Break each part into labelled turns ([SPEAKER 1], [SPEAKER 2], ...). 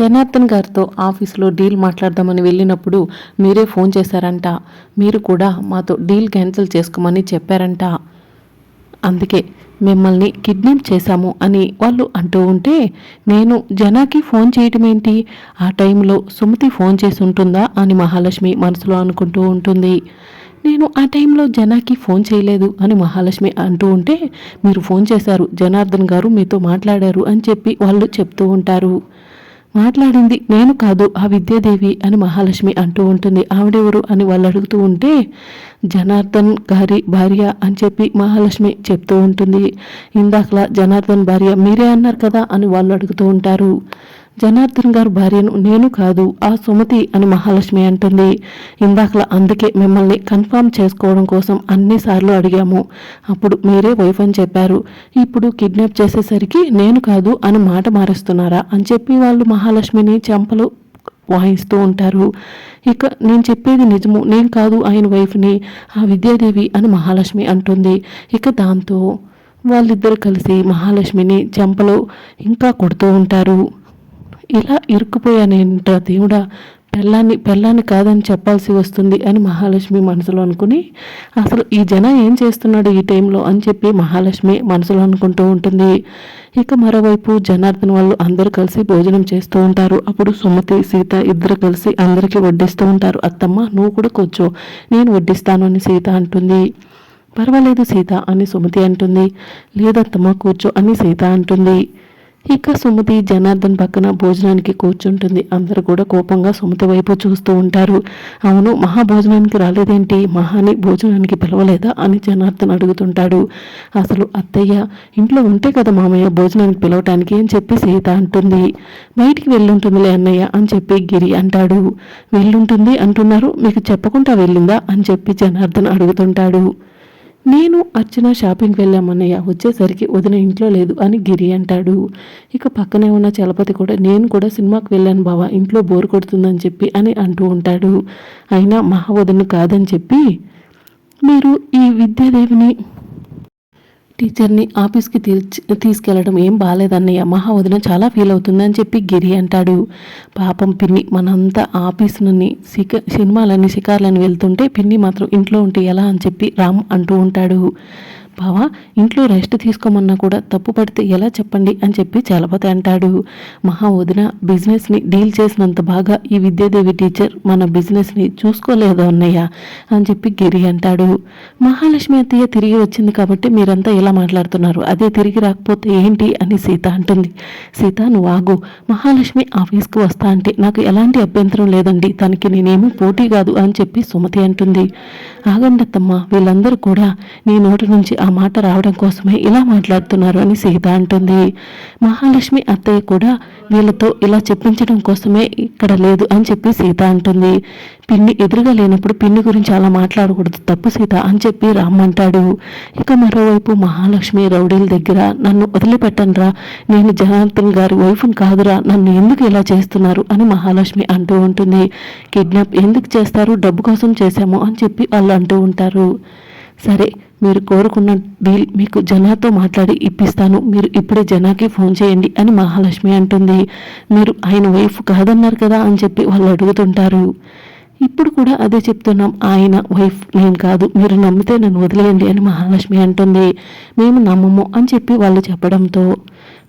[SPEAKER 1] జనార్దన్ గారితో ఆఫీస్లో డీల్ మాట్లాడదామని వెళ్ళినప్పుడు మీరే ఫోన్ చేశారంట. మీరు కూడా మాతో డీల్ క్యాన్సిల్ చేసుకోమని చెప్పారంట. అందుకే మిమ్మల్ని కిడ్నాప్ చేశాము అని వాళ్ళు అంటూ ఉంటే నేను జనాకి ఫోన్ చేయటం ఏంటి? ఆ టైంలో సుమతి ఫోన్ చేసి ఉంటుందా అని మహాలక్ష్మి మనసులో అనుకుంటూ ఉంటుంది. నేను ఆ టైంలో జనాకి ఫోన్ చేయలేదు అని మహాలక్ష్మి అంటూ ఉంటే మీరు ఫోన్ చేశారు జనార్దన్ గారు మీతో మాట్లాడారు అని చెప్పి వాళ్ళు చెప్తూ ఉంటారు. మాట్లాడింది నేను కాదు ఆ విద్యాదేవి అని మహాలక్ష్మి అంటూ ఉంటుంది. ఆవిడెవరు? అని వాళ్ళు అడుగుతూ ఉంటే జనార్దన్ గారి భార్య అని చెప్పి మహాలక్ష్మి చెప్తూ ఉంటుంది. ఇందాకలా జనార్దన్ భార్య మీరే అన్నారు కదా అని వాళ్ళు అడుగుతూ ఉంటారు. జనార్దన్ గారు భార్యను నేను కాదు ఆ సుమతి అని మహాలక్ష్మి అంటుంది. ఇందాకలా అందుకే మిమ్మల్ని కన్ఫర్మ్ చేసుకోవడం కోసం అన్నిసార్లు అడిగాము. అప్పుడు మీరే వైఫ్ అని చెప్పారు. ఇప్పుడు కిడ్నాప్ చేసేసరికి నేను కాదు అని మాట మారుస్తున్నారా అని చెప్పి వాళ్ళు మహాలక్ష్మిని చెంపలు వాయిస్తూ ఉంటారు. ఇక నేను చెప్పేది నిజము నేను కాదు ఆయన వైఫ్ని ఆ విద్యాదేవి అని మహాలక్ష్మి అంటుంది. ఇక దాంతో వాళ్ళిద్దరు కలిసి మహాలక్ష్మిని చెంపలో ఇంకా కొడుతూ ఉంటారు. ఇలా ఇరుక్కుపోయానేంట దేవుడా పెళ్ళాన్ని పెళ్ళాన్ని కాదని చెప్పాల్సి వస్తుంది అని మహాలక్ష్మి మనసులో అనుకుని అసలు ఈ జన ఏం చేస్తున్నాడు ఈ టైంలో అని చెప్పి మహాలక్ష్మి మనసులో అనుకుంటూ ఉంటుంది. ఇక మరోవైపు జనార్దన్ వాళ్ళు అందరూ కలిసి భోజనం చేస్తూ ఉంటారు. అప్పుడు సుమతి సీత ఇద్దరు కలిసి అందరికీ వడ్డిస్తూ ఉంటారు. అత్తమ్మ నువ్వు కూడా కూర్చో నేను వడ్డిస్తాను అని సీత అంటుంది. పర్వాలేదు సీత అని సుమతి అంటుంది. లేదత్తమ్మ కూర్చో అని సీత అంటుంది. ఇక సుమతి జనార్దన్ పక్కన భోజనానికి కూర్చుంటుంది. అందరూ కూడా కోపంగా సుమతి వైపు చూస్తూ ఉంటారు. అవును మహా భోజనానికి రాలేదేంటి? మహాని భోజనానికి పిలవలేదా అని జనార్దన్ అడుగుతుంటాడు. అసలు అత్తయ్య ఇంట్లో ఉంటే కదా మామయ్య భోజనానికి పిలవటానికి అని చెప్పి సీత అంటుంది. బయటికి వెళ్ళుంటుందిలే అన్నయ్య అని చెప్పి గిరి అంటాడు. వెళ్ళుంటుంది అంటున్నారు మీకు చెప్పకుండా వెళ్ళిందా అని చెప్పి జనార్దన్ అడుగుతుంటాడు. నేను అర్చన షాపింగ్కి వెళ్ళామన్నయ్య వచ్చేసరికి వదిన ఇంట్లో లేదు అని గిరి అంటాడు. ఇక పక్కనే ఉన్న చలపతి కూడా నేను కూడా సినిమాకి వెళ్ళాను బావా ఇంట్లో బోర్ కొడుతుందని చెప్పి అని అంటూ ఉంటాడు. అయినా మహా వదిన కాదని చెప్పి మీరు ఈ విద్యాదేవిని టీచర్ని ఆఫీస్కి తీర్చి తీసుకెళ్ళడం ఏం బాగాలేదన్నయ్య మహా వదిన చాలా ఫీల్ అవుతుందని చెప్పి గిరి అంటాడు. పాపం పిన్ని మనంతా ఆఫీసులని సిక సినిమాలని షికార్లని వెళ్తుంటే పిన్ని మాత్రం ఇంట్లో ఉంటే ఎలా అని చెప్పి రామ్ అంటూ ఉంటాడు. బావా ఇంట్లో రెస్ట్ తీసుకోమన్నా కూడా తప్పు పడితే ఎలా చెప్పండి అని చెప్పి చలపతి అంటాడు. మహా వదిన బిజినెస్ని డీల్ చేసినంత బాగా ఈ విద్యాదేవి టీచర్ మన బిజినెస్ని చూసుకోలేదు అన్నయ్య అని చెప్పి గిరి అంటాడు. మహాలక్ష్మి అత్తయ్య తిరిగి వచ్చింది కాబట్టి మీరంతా ఇలా మాట్లాడుతున్నారు? అదే తిరిగి రాకపోతే ఏంటి అని సీత అంటుంది. సీత నువ్వు ఆగు. మహాలక్ష్మి ఆఫీస్కి వస్తా అంటే నాకు ఎలాంటి అభ్యంతరం లేదండి. తనకి నేనేమీ పోటీ కాదు అని చెప్పి సుమతి అంటుంది. ఆగండి అత్తమ్మ వీళ్ళందరూ కూడా నీ నోటి నుంచి ఆ మాట రావడం కోసమే ఇలా మాట్లాడుతున్నారు అని సీత అంటుంది. మహాలక్ష్మి అత్తయ్య కూడా వీళ్ళతో ఇలా చెప్పించడం కోసమే ఇక్కడ లేదు అని చెప్పి సీత అంటుంది. పిన్ని ఎదురుగా లేనప్పుడు పిన్ని గురించి అలా మాట్లాడకూడదు తప్పు సీత అని చెప్పి రామ్మంటాడు. ఇక మరోవైపు మహాలక్ష్మి రౌడీల దగ్గర నన్ను వదిలిపెట్టనరా నేను జనార్దన్ గారి వైఫ్ని కాదురా నన్ను ఎందుకు ఇలా చేస్తున్నారు? అని మహాలక్ష్మి అంటూ ఉంటుంది. కిడ్నాప్ ఎందుకు చేస్తారు? డబ్బు కోసం చేశాము అని చెప్పి వాళ్ళు అంటూ ఉంటారు. సరే మీరు కోరుకున్న డీల్ మీకు జనాతో మాట్లాడి ఇప్పిస్తాను. మీరు ఇప్పుడే జనాకి ఫోన్ చేయండి అని మహాలక్ష్మి అంటుంది. మీరు ఆయన వైఫ్ కాదన్నారు కదా అని చెప్పి వాళ్ళు అడుగుతుంటారు. ఇప్పుడు కూడా అదే చెప్తున్నాం. ఆయన వైఫ్ నేను కాదు. మీరు నమ్మితే నన్ను వదిలేయండి అని మహాలక్ష్మి అంటుంది. మేము నమ్మము అని చెప్పి వాళ్ళు చెప్పడంతో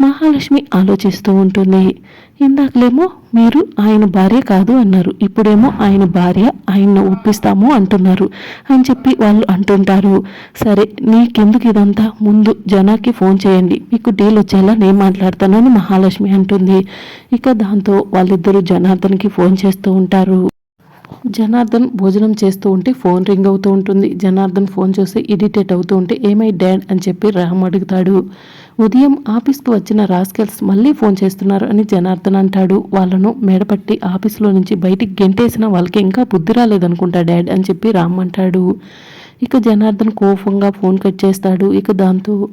[SPEAKER 1] మహాలక్ష్మి ఆలోచిస్తూ ఉంటుంది. ఇందాకలేమో మీరు ఆయన భార్య కాదు అన్నారు. ఇప్పుడేమో ఆయన భార్య ఆయన్ను ఒప్పిస్తాము అంటున్నారు అని చెప్పి వాళ్ళు అంటుంటారు. సరే నీకెందుకు ఇదంతా? ముందు జనాకి ఫోన్ చేయండి. మీకు డీల్ వచ్చేలా నేను మాట్లాడతానని మహాలక్ష్మి అంటుంది. ఇక దాంతో వాళ్ళిద్దరూ జనార్దన్కి ఫోన్ చేస్తూ ఉంటారు. జనార్దన్ భోజనం చేస్తూ ఉంటే ఫోన్ రింగ్ అవుతూ ఉంటుంది. జనార్దన్ ఫోన్ చూసి ఇరిటేట్ అవుతూ ఉంటే ఏమై డాడ్ అని చెప్పి రామ్ అడుగుతాడు. ఉదయం ఆఫీస్కి వచ్చిన రాస్కెల్స్ మళ్ళీ ఫోన్ చేస్తున్నారు అని జనార్దన్ అంటాడు. వాళ్ళను మెడపట్టి ఆఫీస్లో నుంచి బయటికి గెంటేసిన వాళ్ళకి ఇంకా బుద్ధి రాలేదనుకుంటా డాడ్ అని చెప్పి రామ్ అంటాడు. ఇక జనార్దన్ కోపంగా ఫోన్ కట్ చేస్తాడు. ఇక దాంతో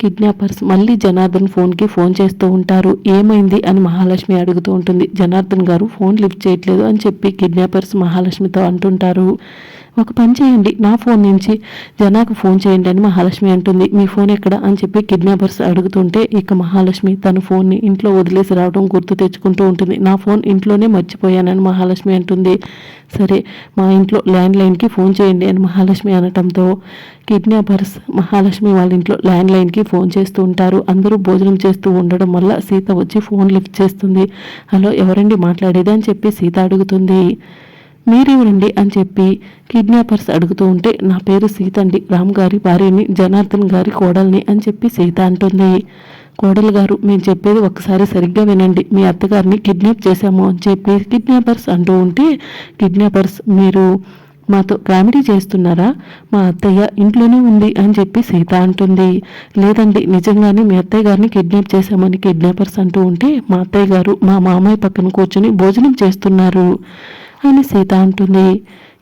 [SPEAKER 1] కిడ్నాపర్స్ మళ్ళీ జనార్దన్ ఫోన్కి ఫోన్ చేస్తూ ఉంటారు. ఏమైంది అని మహాలక్ష్మి అడుగుతూ ఉంటుంది. జనార్దన్ గారు ఫోన్ లిఫ్ట్ చేయట్లేదు అని చెప్పి కిడ్నాపర్స్ మహాలక్ష్మితో అంటుంటారు. ఒక పని చేయండి. నా ఫోన్ నుంచి జనాకు ఫోన్ చేయండి అని మహాలక్ష్మి అంటుంది. మీ ఫోన్ ఎక్కడ? అని చెప్పి కిడ్నాపర్స్ అడుగుతుంటే ఇక మహాలక్ష్మి తన ఫోన్ని ఇంట్లో వదిలేసి రావడం గుర్తు తెచ్చుకుంటూ ఉంటుంది. నా ఫోన్ ఇంట్లోనే మర్చిపోయానని మహాలక్ష్మి అంటుంది. సరే మా ఇంట్లో ల్యాండ్ లైన్కి ఫోన్ చేయండి అని మహాలక్ష్మి అనటంతో కిడ్నాపర్స్ మహాలక్ష్మి వాళ్ళ ఇంట్లో ల్యాండ్ లైన్కి ఫోన్ చేస్తూ ఉంటారు. అందరూ భోజనం చేస్తూ ఉండడం వల్ల సీత వచ్చి ఫోన్ లిఫ్ట్ చేస్తుంది. హలో ఎవరండి మాట్లాడేది? అని చెప్పి సీత అడుగుతుంది. మీరెవరండి అని చెప్పి కిడ్నాపర్స్ అడుగుతూ ఉంటే నా పేరు సీత అండి. రామ్ గారి భార్యని జనార్దన్ గారి కోడల్ని అని చెప్పి సీత అంటుంది. కోడలు గారు మేము చెప్పేది ఒకసారి సరిగ్గా వినండి. మీ అత్తగారిని కిడ్నాప్ చేశాము అని చెప్పి కిడ్నాపర్స్ అంటూ ఉంటే కిడ్నాపర్స్ మీరు మాతో కామెడీ చేస్తున్నారా? మా అత్తయ్య ఇంట్లోనే ఉంది అని చెప్పి సీత అంటుంది. లేదండి నిజంగానే మీ అత్తయ్య గారిని కిడ్నాప్ చేశామని కిడ్నాపర్స్ అంటూ ఉంటే మా అత్తయ్య గారు మా మామయ్య పక్కన కూర్చొని భోజనం చేస్తున్నారు. అని సీత అంటుంది.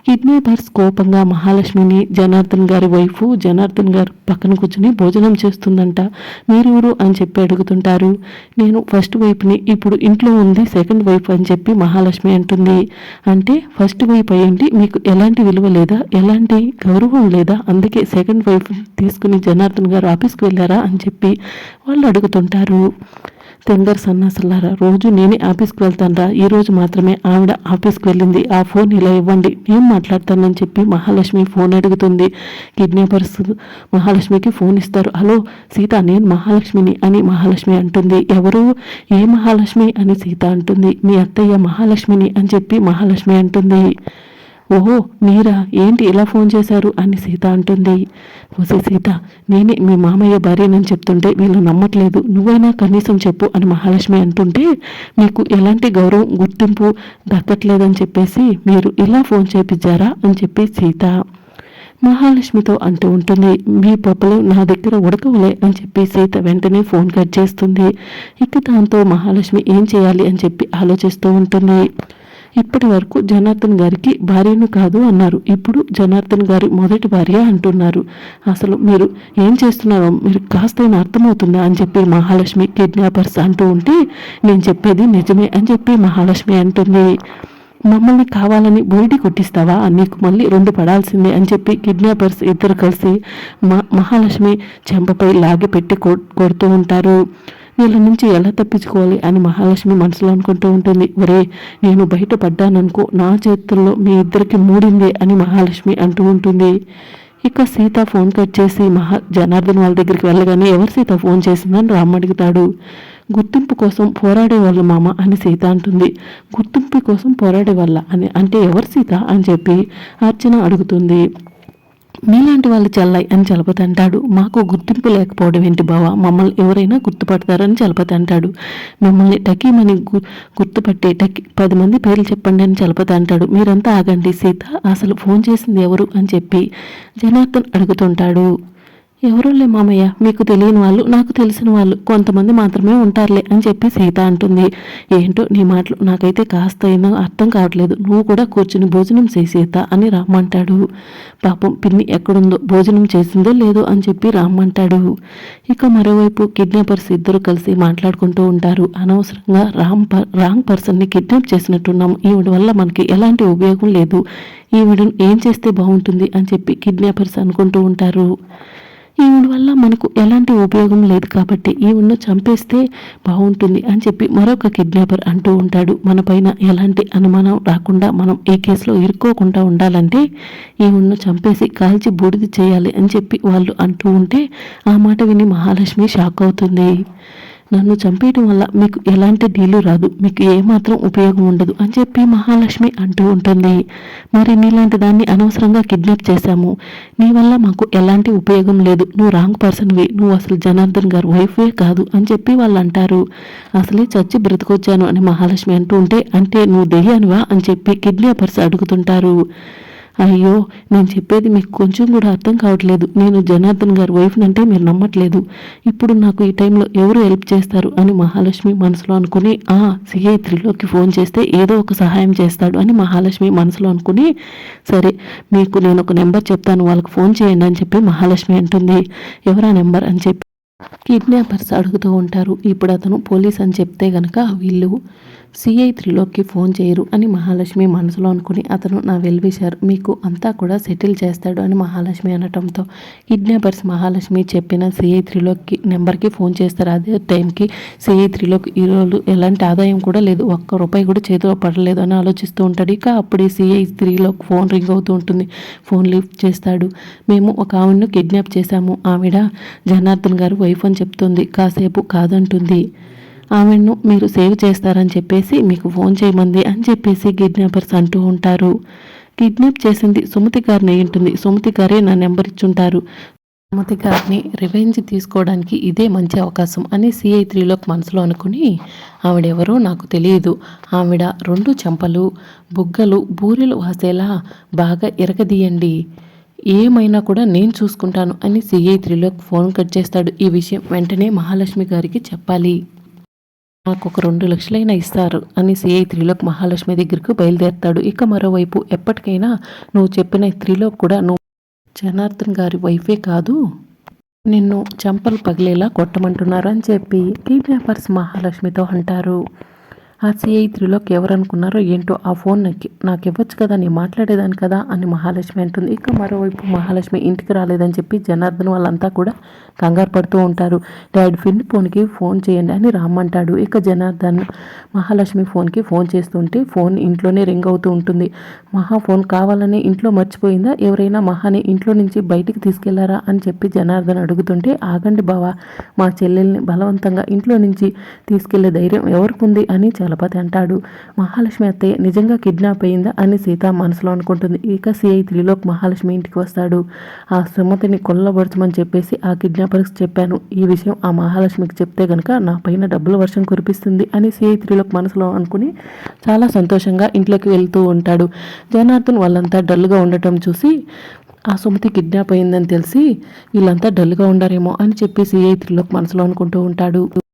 [SPEAKER 1] కిడ్నాపర్స్ కోపంగా మహాలక్ష్మిని జనార్దన్ గారి వైఫ్ జనార్దన్ గారు పక్కన కూర్చుని భోజనం చేస్తుందంట. మీరెవరు అని చెప్పి అడుగుతుంటారు. నేను ఫస్ట్ వైపుని ఇప్పుడు ఇంట్లో ఉంది సెకండ్ వైఫ్ అని చెప్పి మహాలక్ష్మి అంటుంది. అంటే ఫస్ట్ వైఫ్ అయ్యండి మీకు ఎలాంటి విలువ లేదా ఎలాంటి గౌరవం లేదా అందుకే సెకండ్ వైఫ్ తీసుకుని జనార్దన్ గారు ఆఫీస్కి వెళ్ళారా అని చెప్పి వాళ్ళు అడుగుతుంటారు. తెందర్ సన్నాసులారా రోజు నేనే ఆఫీస్కి వెళ్తానరా. ఈ రోజు మాత్రమే ఆవిడ ఆఫీస్కి వెళ్ళింది. ఆ ఫోన్ ఇలా ఇవ్వండి. నేను మాట్లాడతానని చెప్పి మహాలక్ష్మి ఫోన్ అడుగుతుంది. కిడ్నాపర్స్ మహాలక్ష్మికి ఫోన్ ఇస్తారు. హలో సీత నేను మహాలక్ష్మిని అని మహాలక్ష్మి అంటుంది. ఎవరు? ఏ మహాలక్ష్మి అని సీత అంటుంది. మీ అత్తయ్య మహాలక్ష్మిని అని చెప్పి మహాలక్ష్మి అంటుంది. ఓహో మీరా? ఏంటి ఇలా ఫోన్ చేశారు? అని సీత అంటుంది. ఓసే సీత నేనే మీ మామయ్య భార్యనని చెప్తుంటే వీళ్ళు నమ్మట్లేదు. నువ్వైనా కనీసం చెప్పు అని మహాలక్ష్మి అంటుంటే మీకు ఎలాంటి గౌరవం గుర్తింపు దక్కట్లేదని చెప్పేసి మీరు ఇలా ఫోన్ చేపించారా అని చెప్పి సీత మహాలక్ష్మితో అంటూ ఉంటుంది. మీ పప్పులు నా దగ్గర ఉడకవులే అని చెప్పి సీత వెంటనే ఫోన్ కట్ చేస్తుంది. ఇక దాంతో మహాలక్ష్మి ఏం చేయాలి అని చెప్పి ఆలోచిస్తూ ఉంటుంది. ఇప్పటి వరకు జనార్దన్ గారికి భార్యను కాదు అన్నారు. ఇప్పుడు జనార్దన్ గారి మొదటి భార్య అంటున్నారు. అసలు మీరు ఏం చేస్తున్నారో మీరు కాస్తైనా అర్థమవుతుందా అని చెప్పి మహాలక్ష్మి కిడ్నాపర్స్ అంటూ ఉంటే నేను చెప్పేది నిజమే అని చెప్పి మహాలక్ష్మి అంటుంది. మమ్మల్ని కావాలని బయటి కొట్టిస్తావా? నీకు మళ్ళీ రెండు పడాల్సిందే అని చెప్పి కిడ్నాపర్స్ ఇద్దరు కలిసి మా మహాలక్ష్మి చెంపపై లాగి పెట్టి కొ- కొడుతూ ఉంటారు. వీళ్ళ నుంచి ఎలా తప్పించుకోవాలి అని మహాలక్ష్మి మనసులో అనుకుంటూ ఉంటుంది. ఒరే నేను బయట పడ్డాననుకో నా చేతుల్లో మీ ఇద్దరికి మూడిందే అని మహాలక్ష్మి అంటూ ఉంటుంది. ఇక సీత ఫోన్ కట్ చేసి మహా జనార్దన్ వాళ్ళ దగ్గరికి వెళ్ళగానే ఎవరు సీత ఫోన్ చేసిందని రామ్ అడుగుతాడు. గుర్తింపు కోసం పోరాడే వాళ్ళ మామ అని సీత అంటుంది. గుర్తింపు కోసం పోరాడే వాళ్ళ అని అంటే ఎవరు సీత అని చెప్పి అర్చన అడుగుతుంది. మీలాంటి వాళ్ళు చల్లాయి అని చలపతి అంటాడు. మాకు గుర్తింపు లేకపోవడం ఏంటి బావా? మమ్మల్ని ఎవరైనా గుర్తుపడతారని చలపతి అంటాడు. మిమ్మల్ని టకీమని గు గుర్తుపట్టే టకీ పది మంది పేర్లు చెప్పండి అని చలపతి అంటాడు. మీరంతా ఆగండి సీత అసలు ఫోన్ చేసింది ఎవరు అని చెప్పి జనార్దన్ అడుగుతుంటాడు. ఎవరులే మామయ్య? మీకు తెలియని వాళ్ళు నాకు తెలిసిన వాళ్ళు. కొంతమంది మాత్రమే ఉంటారులే అని చెప్పి సీత అంటుంది. ఏంటో నీ మాటలు నాకైతే కాస్త ఏమో అర్థం కావట్లేదు. నువ్వు కూడా కూర్చుని భోజనం చేయి సీత అని రామ్మంటాడు. పాపం పిన్ని ఎక్కడుందో భోజనం చేసిందో లేదో అని చెప్పి రామ్మంటాడు. ఇక మరోవైపు కిడ్నాపర్స్ ఇద్దరు కలిసి మాట్లాడుకుంటూ ఉంటారు. అనవసరంగా రామ్ రాంగ్ పర్సన్ని కిడ్నాప్ చేసినట్టున్నాం. ఈవిడ వల్ల మనకి ఎలాంటి ఉపయోగం లేదు. ఈవిడను ఏం చేస్తే బాగుంటుంది అని చెప్పి కిడ్నాపర్స్ అనుకుంటూ ఉంటారు. ఈవిడ వల్ల మనకు ఎలాంటి ఉపయోగం లేదు కాబట్టి ఈవిడను చంపేస్తే బాగుంటుంది అని చెప్పి మరొక కిడ్నాపర్ అంటూ ఉంటాడు. మన పైన ఎలాంటి అనుమానం రాకుండా మనం ఏ కేసులో ఇరుక్కోకుండా ఉండాలంటే ఈవిడను చంపేసి కాల్చి బూడిద చేయాలి అని చెప్పి వాళ్ళు అంటూ ఉంటే ఆ మాట విని మహాలక్ష్మి షాక్ అవుతుంది. నన్ను చంపేయడం వల్ల మీకు ఎలాంటి డీలు రాదు. మీకు ఏమాత్రం ఉపయోగం ఉండదు అని చెప్పి మహాలక్ష్మి అంటూ ఉంటుంది. మరి నీలాంటి దాన్ని అనవసరంగా కిడ్నాప్ చేశాము. నీ వల్ల మాకు ఎలాంటి ఉపయోగం లేదు. నువ్వు రాంగ్ పర్సన్వి నువ్వు అసలు జనార్దన్ గారు వైఫే కాదు అని చెప్పి వాళ్ళు అంటారు. అసలే చచ్చి బ్రతికొచ్చాను అని మహాలక్ష్మి అంటూ ఉంటే అంటే నువ్వు దెయ్యానివా అని చెప్పి కిడ్నాపర్స్ అడుగుతుంటారు. అయ్యో నేను చెప్పేది మీకు కొంచెం కూడా అర్థం కావట్లేదు. నేను జనార్దన్ గారి వైఫ్ని అంటే మీరు నమ్మట్లేదు. ఇప్పుడు నాకు ఈ టైంలో ఎవరు హెల్ప్ చేస్తారు అని మహాలక్ష్మి మనసులో అనుకుని ఆ సిఐ త్రీలోకి ఫోన్ చేస్తే ఏదో ఒక సహాయం చేస్తాడు అని మహాలక్ష్మి మనసులో అనుకుని సరే మీకు నేను ఒక నెంబర్ చెప్తాను వాళ్ళకి ఫోన్ చేయండి అని చెప్పి మహాలక్ష్మి అంటుంది. ఎవరా నెంబర్ అని చెప్పి కిడ్నాపర్స్ అడుగుతూ ఉంటారు. ఇప్పుడు అతను పోలీస్ అని చెప్తే గనక వీళ్ళు సిఐ త్రిలోక్కి ఫోన్ చేయరు అని మహాలక్ష్మి మనసులో అనుకుని అతను నా వెల్విషర్ మీకు అంతా కూడా సెటిల్ చేస్తాడు అని మహాలక్ష్మి అనటంతో కిడ్నాపర్స్ మహాలక్ష్మి చెప్పిన సిఐ త్రిలోక్కి నెంబర్కి ఫోన్ చేస్తారు. అదే టైంకి సిఐ త్రిలోక్ ఈరోజు ఎలాంటి ఆదాయం కూడా లేదు. ఒక్క రూపాయి కూడా చేతిలో పడలేదు అని ఆలోచిస్తూ ఉంటాడు. ఇక అప్పుడే సిఐ త్రీలోకి ఫోన్ రింగ్ అవుతూ ఉంటుంది. ఫోన్ లిఫ్ట్ చేస్తాడు. మేము ఒక ఆవిడను కిడ్నాప్ చేశాము. ఆవిడ జనార్దన్ గారు వైఫ్ అని చెప్తుంది. కాసేపు కాదంటుంది. ఆమెను మీరు సేవ్ చేస్తారని చెప్పేసి మీకు ఫోన్ చేయమంది అని చెప్పేసి కిడ్నాపర్స్ అంటూ ఉంటారు. కిడ్నాప్ చేసింది సుమతి గారిని ఉంటుంది సుమతి గారే నా నెంబర్ ఇచ్చుంటారు. సుమతి గారిని రివెంజ్ తీసుకోవడానికి ఇదే మంచి అవకాశం అని సిఐ త్రీలోకి మనసులో అనుకుని ఆవిడెవరో నాకు తెలియదు. ఆవిడ రెండు చెంపలు బుగ్గలు బూరెలు వాసేలా బాగా ఇరగదీయండి. ఏమైనా కూడా నేను చూసుకుంటాను అని సిఐ త్రీలోకి ఫోన్ కట్ చేస్తాడు. ఈ విషయం వెంటనే మహాలక్ష్మి గారికి చెప్పాలి. నాకు ఒక రెండు లక్షలైనా ఇస్తారు అని సిఐ త్రిలోక్ మహాలక్ష్మి దగ్గరకు బయలుదేరతాడు. ఇక మరోవైపు ఎప్పటికైనా నువ్వు చెప్పిన త్రిలోక్ కూడా నువ్వు జనార్దన్ గారి వైఫే కాదు. నిన్ను చెంపలు పగిలేలా కొట్టమంటున్నారు అని చెప్పి కిడ్నాపర్స్ మహాలక్ష్మితో అంటారు. ఆ సిఐ త్రీలోకి ఎవరు అనుకున్నారో ఏంటో ఆ ఫోన్ నాకు నాకు ఇవ్వచ్చు కదా నేను మాట్లాడేదాన్ని కదా అని మహాలక్ష్మి అంటుంది. ఇక మరోవైపు మహాలక్ష్మి ఇంటికి రాలేదని చెప్పి జనార్దన్ వాళ్ళంతా కూడా కంగారు పడుతూ ఉంటారు. డాడీ ఫిన్ ఫోన్కి ఫోన్ చేయండి అని రామ్మంటాడు. ఇక జనార్దన్ మహాలక్ష్మి ఫోన్కి ఫోన్ చేస్తుంటే ఫోన్ ఇంట్లోనే రింగ్ అవుతూ ఉంటుంది. మహా ఫోన్ కావాలని ఇంట్లో మర్చిపోయిందా? ఎవరైనా మహాని ఇంట్లో నుంచి బయటికి తీసుకెళ్ళారా అని చెప్పి జనార్దన్ అడుగుతుంటే ఆగండి బావా మా చెల్లెల్ని బలవంతంగా ఇంట్లో నుంచి తీసుకెళ్ళే ధైర్యం ఎవరికి ఉంది అని చాలా చలపతి అంటాడు. మహాలక్ష్మి అత్తయ్య నిజంగా కిడ్నాప్ అయిందా? అని సీత మనసులో అనుకుంటుంది. ఇక సిఐ త్రిలోక్ మహాలక్ష్మి ఇంటికి వస్తాడు. ఆ సుమతిని కొల్లబరచమని చెప్పేసి ఆ కిడ్నాపర్స్ చెప్పాను. ఈ విషయం ఆ మహాలక్ష్మికి చెప్తే గనక నా పైన డబ్బుల వర్షం కురిపిస్తుంది అని సిఐ త్రిలోక్ మనసులో అనుకుని చాలా సంతోషంగా ఇంట్లోకి వెళ్తూ ఉంటాడు. జనార్దన్ వాళ్ళంతా డల్గా ఉండటం చూసి ఆ సుమతి కిడ్నాప్ అయిందని తెలిసి వీళ్ళంతా డల్గా ఉండారేమో అని చెప్పి సిఐ త్రిలోక్ మనసులో అనుకుంటూ ఉంటాడు.